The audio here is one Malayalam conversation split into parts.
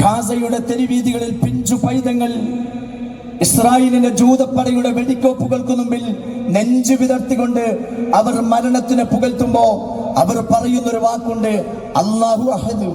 ഗാസയുടെ തെരുവീതികളിൽ പിഞ്ചു പൈതങ്ങൾ ഇസ്രായേലിന്റെ ജൂതപ്പടയുടെ വെടിക്കോപ്പുകൾക്ക് മുമ്പിൽ നെഞ്ചു വിതർത്തിക്കൊണ്ട് അവർ മരണത്തിന് പുകഴ്ത്തുമ്പോ അവർ പറയുന്നൊരു വാക്കുണ്ട് അള്ളാഹു അഹദ്.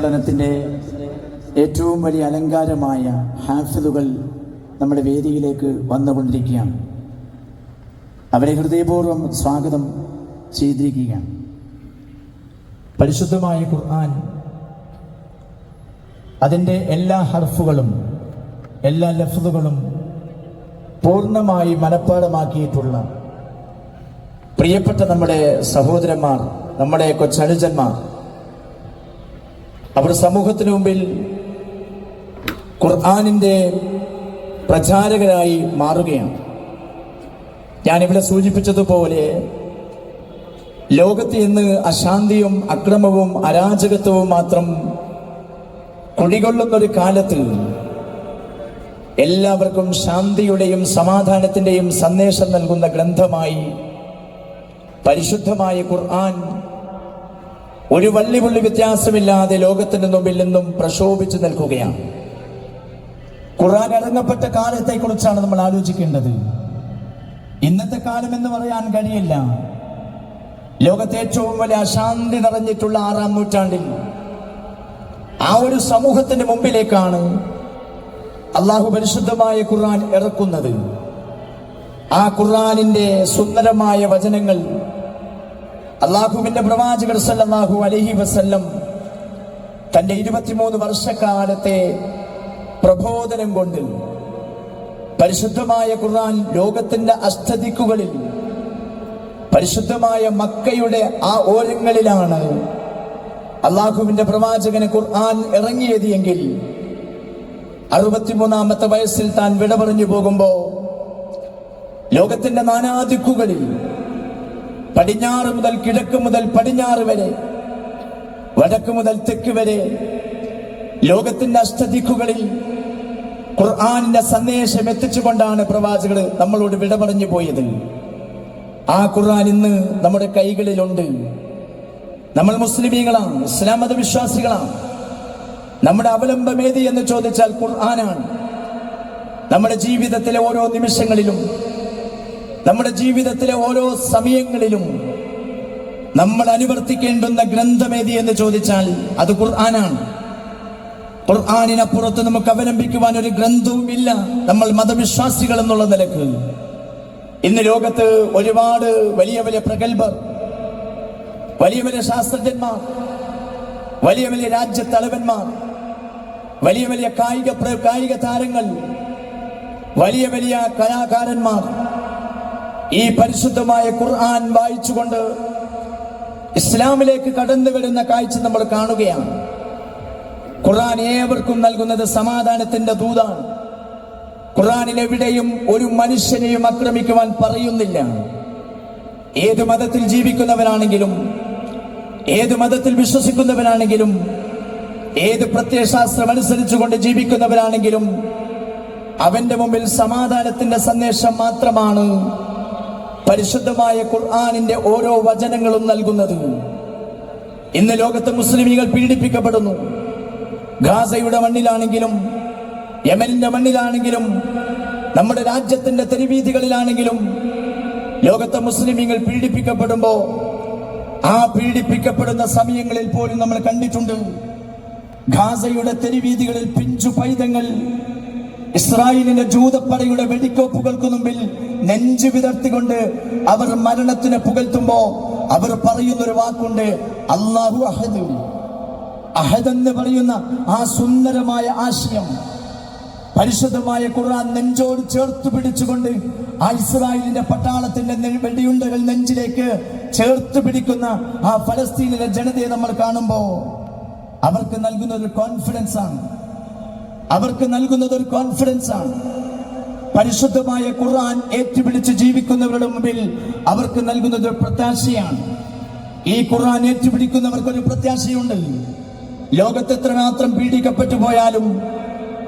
ഈ സമ്മേളനത്തിന്റെ ഏറ്റവും വലിയ അലങ്കാരമായ ഹാഫിലുകൾ നമ്മുടെ വേദിയിലേക്ക് വന്നുകൊണ്ടിരിക്കുകയാണ്. അവരെ ഹൃദയപൂർവം സ്വാഗതം ചെയ്തിരിക്കുകയാണ്. പരിശുദ്ധമായ ഖുർആൻ അതിന്റെ എല്ലാ ഹർഫുകളും എല്ലാ ലഫ്സുകളും പൂർണമായി മനഃപ്പാടമാക്കിയിട്ടുള്ള പ്രിയപ്പെട്ട നമ്മുടെ സഹോദരന്മാർ നമ്മുടെ കൊച്ചനുജന്മാർ അവർ സമൂഹത്തിന് മുമ്പിൽ ഖുർആാനിന്റെ പ്രചാരകരായി മാറുകയാണ്. ഞാനിവിടെ സൂചിപ്പിച്ചതുപോലെ ലോകത്ത് ഇന്ന് അശാന്തിയും അക്രമവും അരാജകത്വവും മാത്രം കുടികൊള്ളുന്നൊരു കാലത്തിൽ കാലത്ത് എല്ലാവർക്കും ശാന്തിയുടെയും സമാധാനത്തിന്റെയും സന്ദേശം നൽകുന്ന ഗ്രന്ഥമായി പരിശുദ്ധമായ ഖുർആൻ ഒരു വള്ളിപുള്ളി വ്യത്യാസമില്ലാതെ ലോകത്തിന്റെ മുമ്പിൽ നിന്നും പ്രക്ഷോഭിച്ചു നിൽക്കുകയാണ്. ഖുർആൻ ഇറങ്ങപ്പെട്ട കാലത്തെ കുറിച്ചാണ് നമ്മൾ ആലോചിക്കേണ്ടത്. ഇന്നത്തെ കാലം എന്ന് പറയാൻ കഴിയില്ല. ലോകത്തെ ഏറ്റവും വലിയ അശാന്തി നിറഞ്ഞിട്ടുള്ള ആറാം നൂറ്റാണ്ടിൽ ആ ഒരു സമൂഹത്തിന്റെ മുമ്പിലേക്കാണ് അള്ളാഹു പരിശുദ്ധമായ ഖുർആൻ ഇറക്കുന്നത്. ആ ഖുർആാനിന്റെ സുന്ദരമായ വചനങ്ങൾ അള്ളാഹുവിന്റെ പ്രവാചകർ സല്ലാഹു അലഹി വസല്ലം തന്റെ ഇരുപത്തിമൂന്ന് വർഷക്കാലത്തെ പ്രബോധനം കൊണ്ട് പരിശുദ്ധമായ ഖുർആൻ ലോകത്തിന്റെ അസ്ഥതിക്കുകളിൽ പരിശുദ്ധമായ മക്കയുടെ ആ ഓരങ്ങളിലാണ് അള്ളാഹുവിന്റെ പ്രവാചകന് ഖുർആൻ ഇറങ്ങിയത് എങ്കിൽ അറുപത്തിമൂന്നാമത്തെ വയസ്സിൽ താൻ വിട പറഞ്ഞു പോകുമ്പോ ലോകത്തിന്റെ നാനാദിക്കുകളിൽ പടിഞ്ഞാറ് മുതൽ കിഴക്ക് മുതൽ പടിഞ്ഞാറ് വരെ വടക്ക് മുതൽ തെക്ക് വരെ ലോകത്തിന്റെ അഷ്ടദിക്കുകളിൽ ഖുർആാനിന്റെ സന്ദേശം എത്തിച്ചുകൊണ്ടാണ് പ്രവാചകർ നമ്മളോട് വിട പറഞ്ഞു പോയത്. ആ ഖുർആൻ ഇന്ന് നമ്മുടെ കൈകളിലുണ്ട്. നമ്മൾ മുസ്ലിമീങ്ങളാണ് ഇസ്ലാം മതവിശ്വാസികളാണ്. നമ്മുടെ അവലംബമേതി എന്ന് ചോദിച്ചാൽ ഖുർആനാണ്. നമ്മുടെ ജീവിതത്തിലെ ഓരോ നിമിഷങ്ങളിലും നമ്മുടെ ജീവിതത്തിലെ ഓരോ സമയങ്ങളിലും നമ്മൾ അനുവർത്തിക്കേണ്ടുന്ന ഗ്രന്ഥമേതി എന്ന് ചോദിച്ചാൽ അത് ഖുർആനാണ്. ഖുർആാനിനപ്പുറത്ത് നമുക്ക് അവലംബിക്കുവാൻ ഒരു ഗ്രന്ഥവുമില്ല. നമ്മൾ മതവിശ്വാസികൾ എന്നുള്ള നിലയ്ക്ക്. ഇന്ന് ലോകത്ത് ഒരുപാട് വലിയ വലിയ പ്രഗത്ഭർ വലിയ വലിയ ശാസ്ത്രജ്ഞന്മാർ വലിയ വലിയ രാജ്യത്തലവന്മാർ വലിയ വലിയ കായിക കായിക താരങ്ങൾ വലിയ വലിയ കലാകാരന്മാർ ഈ പരിശുദ്ധമായ ഖുർആൻ വായിച്ചുകൊണ്ട് ഇസ്ലാമിലേക്ക് കടന്നു വരുന്ന കാഴ്ച നമ്മൾ കാണുകയാണ്. ഖുർആൻ ഏവർക്കും നൽകുന്നത് സമാധാനത്തിന്റെ ദൂതാണ്. ഖുർആനിൽ എവിടെയും ഒരു മനുഷ്യനെയും ആക്രമിക്കുവാൻ പറയുന്നില്ല. ഏത് മതത്തിൽ ജീവിക്കുന്നവരാണെങ്കിലും ഏത് മതത്തിൽ വിശ്വസിക്കുന്നവരാണെങ്കിലും ഏത് പ്രത്യയശാസ്ത്രം അനുസരിച്ചുകൊണ്ട് ജീവിക്കുന്നവരാണെങ്കിലും അവന്റെ മുമ്പിൽ സമാധാനത്തിന്റെ സന്ദേശം മാത്രമാണ് പരിശുദ്ധമായ ഖുർആാനിന്റെ ഓരോ വചനങ്ങളും നൽകുന്നത്. ഇന്ന് ലോകത്തെ മുസ്ലിമികൾ പീഡിപ്പിക്കപ്പെടുന്നു. ഗാസയുടെ മണ്ണിലാണെങ്കിലും യമനിന്റെ മണ്ണിലാണെങ്കിലും നമ്മുടെ രാജ്യത്തിന്റെ തെരുവീതികളിലാണെങ്കിലും ലോകത്തെ മുസ്ലിമികൾ പീഡിപ്പിക്കപ്പെടുമ്പോ ആ പീഡിപ്പിക്കപ്പെടുന്ന സമയങ്ങളിൽ പോലും നമ്മൾ കണ്ടിട്ടുണ്ട്. ഗാസയുടെ തെരുവീതികളിൽ പിഞ്ചു പൈതങ്ങൾ ഇസ്രായേലിന്റെ ജൂതപ്പടയുടെ വെടിക്കോപ്പുകൾക്ക് മുമ്പിൽ നെഞ്ചു വിതർത്തിക്കൊണ്ട് അവർ മരണത്തിന് പുകഴ്ത്തുമ്പോ അവർ പറയുന്ന ഒരു വാക്കുണ്ട് അള്ളാഹു അഹദ്. അഹദ് എന്ന് പറയുന്ന ആ സുന്ദരമായ ആശയം പരിശുദ്ധമായ ഖുർആൻ നെഞ്ചോട് ചേർത്ത് പിടിച്ചുകൊണ്ട് ആ ഇസ്രായേലിന്റെ പട്ടാളത്തിന്റെ വെടിയുണ്ടകൾ നെഞ്ചിലേക്ക് ചേർത്ത് പിടിക്കുന്ന ആ ഫലസ്തീനിലെ ജനതയെ നമ്മൾ കാണുമ്പോൾ അവർക്ക് നൽകുന്ന ഒരു കോൺഫിഡൻസ് ആണ്. അവർക്ക് നൽകുന്നത് ഒരു കോൺഫിഡൻസ് ആണ്. പരിശുദ്ധമായ ഖുർആൻ ഏറ്റുപിടിച്ച് ജീവിക്കുന്നവരുടെ മുമ്പിൽ അവർക്ക് നൽകുന്നത് പ്രത്യാശയാണ്. ഈ ഖുർആൻ ഏറ്റുപിടിക്കുന്നവർക്ക് ഒരു പ്രത്യാശയുണ്ട്. ലോകത്ത് എത്രമാത്രം പീഡിക്കപ്പെട്ടു പോയാലും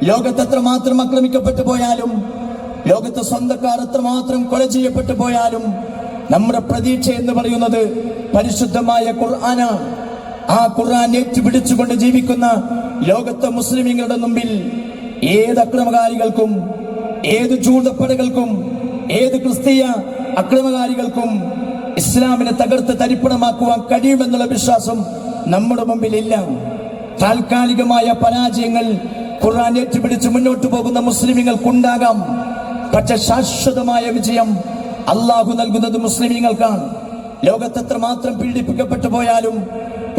ലോകത്ത് എത്രമാത്രം ആക്രമിക്കപ്പെട്ടു പോയാലും ലോകത്ത് സ്വന്തക്കാർ എത്രമാത്രം കൊല ചെയ്യപ്പെട്ടു പോയാലും നമ്മുടെ പ്രതീക്ഷ എന്ന് പറയുന്നത് പരിശുദ്ധമായ ഖുർആനാണ്. ആ ഖുർആൻ ഏറ്റുപിടിച്ചുകൊണ്ട് ജീവിക്കുന്ന ലോകത്തെ മുസ്ലിമീങ്ങളുടെ മുമ്പിൽ ഏത് അക്രമകാരികൾക്കും ഏത് ചൂണ്ടപ്പടകൾക്കും ഏത് ക്രിസ്തീയ അക്രമകാരികൾക്കും ഇസ്ലാമിനെ തകർത്ത് തരിപ്പണമാക്കുവാൻ കഴിയുമെന്നുള്ള വിശ്വാസം നമ്മുടെ മുമ്പിലില്ല. താൽക്കാലികമായ പരാജയങ്ങൾ ഖുർആൻ ഏറ്റുപിടിച്ച് മുന്നോട്ട് പോകുന്ന മുസ്ലിമുകൾക്കുണ്ടാകാം പക്ഷെ ശാശ്വതമായ വിജയം അള്ളാഹു നൽകുന്നത് മുസ്ലിമീങ്ങൾക്കാണ്. ലോകത്തെത്ര മാത്രം പീഡിപ്പിക്കപ്പെട്ടു പോയാലും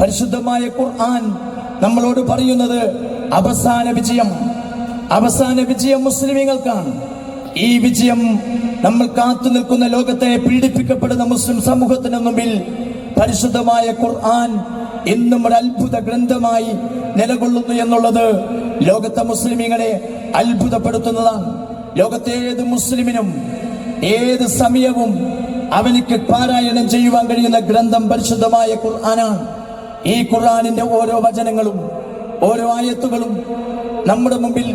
പരിശുദ്ധമായ ഖുർആൻ നമ്മളോട് പറയുന്നത് അവസാന വിജയം. അവസാന വിജയം മുസ്ലിമീങ്ങൾക്കാണ്. ഈ വിജയം നമ്മൾ കാത്തു നിൽക്കുന്ന ലോകത്തെ പീഡിപ്പിക്കപ്പെടുന്ന മുസ്ലിം സമൂഹത്തിന് മുമ്പിൽ പരിശുദ്ധമായ ഖുർആൻ ഇന്നും ഒരു അത്ഭുത ഗ്രന്ഥമായി നിലകൊള്ളുന്നു എന്നുള്ളത് ലോകത്തെ മുസ്ലിമീങ്ങളെ അത്ഭുതപ്പെടുത്തുന്നതാണ്. ലോകത്തെ ഏത് മുസ്ലിമിനും ഏത് സമയവും അവനിക്ക് പാരായണം ചെയ്യുവാൻ കഴിയുന്ന ഗ്രന്ഥം പരിശുദ്ധമായ ഖുർആനാണ്. ഈ ഖുർആാനിന്റെ ഓരോ വചനങ്ങളും ഓരോ ആയത്തുകളും നമ്മുടെ മുമ്പിൽ